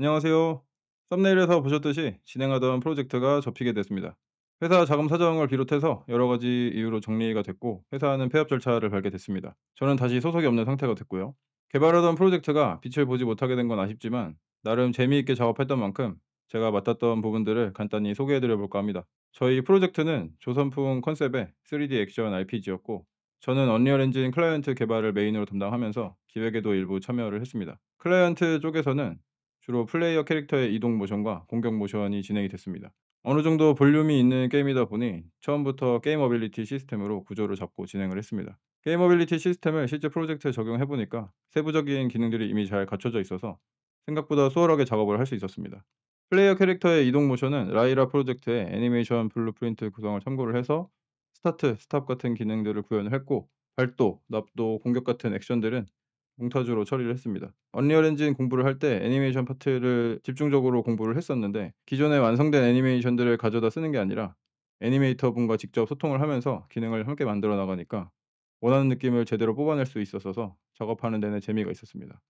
안녕하세요. 썸네일에서 보셨듯이 진행하던 프로젝트가 접히게 됐습니다. 회사 자금 사정을 비롯해서 여러 가지 이유로 정리가 됐고 회사는 폐업 절차를 밟게 됐습니다. 저는 다시 소속이 없는 상태가 됐고요. 개발하던 프로젝트가 빛을 보지 못하게 된 건 아쉽지만 나름 재미있게 작업했던 만큼 제가 맡았던 부분들을 간단히 소개해드려 볼까 합니다. 저희 프로젝트는 조선풍 컨셉의 3D 액션 RPG였고 저는 언리얼 엔진 클라이언트 개발을 메인으로 담당하면서 기획에도 일부 참여를 했습니다. 클라이언트 쪽에서는 주로 플레이어 캐릭터의 이동 모션과 공격 모션이 진행이 됐습니다. 어느 정도 볼륨이 있는 게임이다 보니 처음부터 게임 어빌리티 시스템으로 구조를 잡고 진행을 했습니다. 게임 어빌리티 시스템을 실제 프로젝트에 적용해 보니까 세부적인 기능들이 이미 잘 갖춰져 있어서 생각보다 수월하게 작업을 할 수 있었습니다. 플레이어 캐릭터의 이동 모션은 라이라 프로젝트의 애니메이션 블루프린트 구성을 참고를 해서 스타트, 스탑 같은 기능들을 구현을 했고 발도, 납도, 공격 같은 액션들은 몽타주로 처리를 했습니다. 언리얼 엔진 공부를 할 때 애니메이션 파트를 집중적으로 공부를 했었는데 기존에 완성된 애니메이션들을 가져다 쓰는 게 아니라 애니메이터 분과 직접 소통을 하면서 기능을 함께 만들어 나가니까 원하는 느낌을 제대로 뽑아낼 수 있었어서 작업하는 데는 재미가 있었습니다.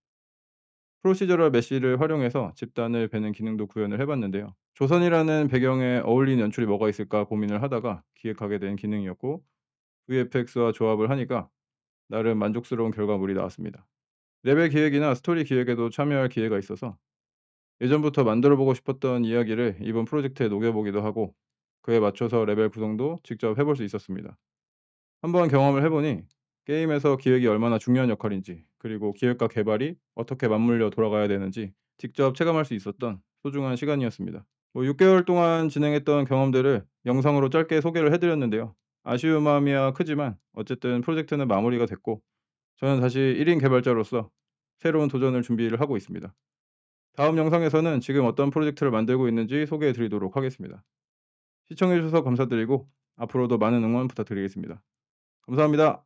프로시저럴 메시를 활용해서 집단을 베는 기능도 구현을 해 봤는데요. 조선이라는 배경에 어울리는 연출이 뭐가 있을까 고민을 하다가 기획하게 된 기능이었고 VFX와 조합을 하니까 나름 만족스러운 결과물이 나왔습니다. 레벨 기획이나 스토리 기획에도 참여할 기회가 있어서 예전부터 만들어 보고 싶었던 이야기를 이번 프로젝트에 녹여 보기도 하고 그에 맞춰서 레벨 구성도 직접 해볼 수 있었습니다. 한번 경험을 해 보니 게임에서 기획이 얼마나 중요한 역할인지 그리고 기획과 개발이 어떻게 맞물려 돌아가야 되는지 직접 체감할 수 있었던 소중한 시간이었습니다. 뭐 6개월 동안 진행했던 경험들을 영상으로 짧게 소개를 해 드렸는데요. 아쉬운 마음이야 크지만 어쨌든 프로젝트는 마무리가 됐고 저는 다시 1인 개발자로서 새로운 도전을 준비를 하고 있습니다. 다음 영상에서는 지금 어떤 프로젝트를 만들고 있는지 소개해 드리도록 하겠습니다. 시청해 주셔서 감사드리고 앞으로도 많은 응원 부탁드리겠습니다. 감사합니다.